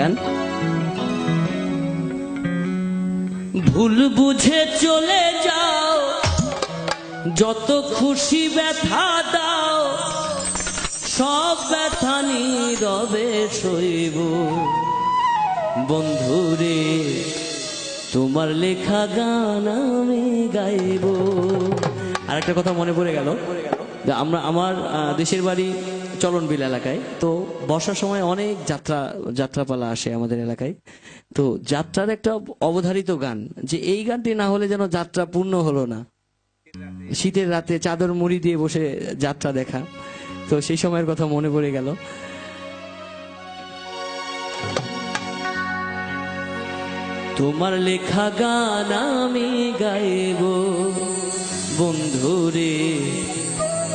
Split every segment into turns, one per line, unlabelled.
গান। ভুল বুঝে চলে যাও, যত খুশি ব্যথা দাও, সব ব্যথা নীরবে সইব। বন্ধুরে, তোমার লেখা গান আমি গাইব। আর একটা কথা মনে পড়ে গেল আমরা, আমার দেশের বাড়ি চলনবিল এলাকায়। তো বর্ষার সময় অনেক যাত্রা, যাত্রাপালা আসে আমাদের এলাকায়। তো যাত্রার একটা অবধারিত গান, যে এই গানটি না হলে যেন যাত্রা পূর্ণ হলো না। শীতের রাতে চাদর মুড়ি দিয়ে বসে যাত্রা দেখা। তো সেই সময়ের কথা মনে পড়ে গেল। তোমার লেখা গান আমি গাইব। বন্ধুরে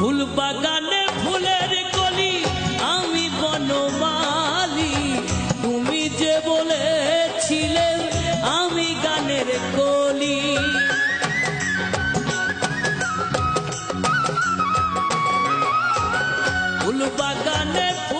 ফুল বাগানে ফুলের কলি, আমি বনমালি। তুমি যে বলেছিলে, আমি গানের কলি। ফুল বাগানে ফুলের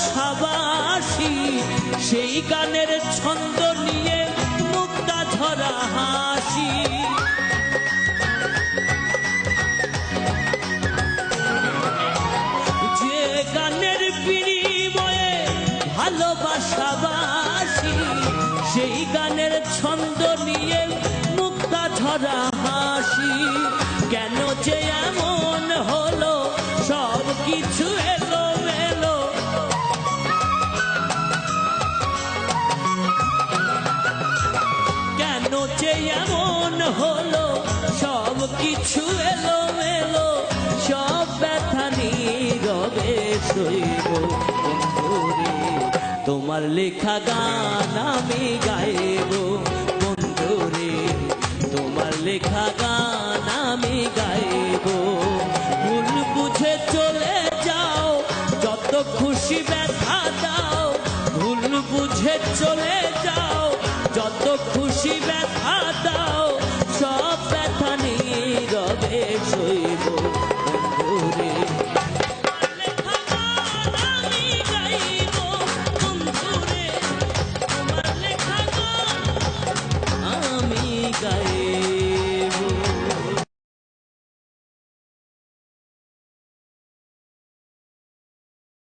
ভালোবাসাবাসি, সেই গানের ছন্দ নিয়ে মুক্তা ঝরা হাসি। যে গানের বিনিময়ে ভালোবাসাবাসি, সেই গানের ছন্দ নিয়ে মুক্তা ঝরা হাসি। কেন যে এমন হলো সব কিছু যে এমন হলো, সব কিছু এলো মেলো সব ব্যথা নীরবে শৈব বন্ধুরে, তোমার লেখা গান আমি গাইব। বন্ধুরে, তোমার লেখা গান আমি গাইব। ভুল বুঝে চলে যাও, যত খুশি ব্যথা দাও, ভুল বুঝে চলে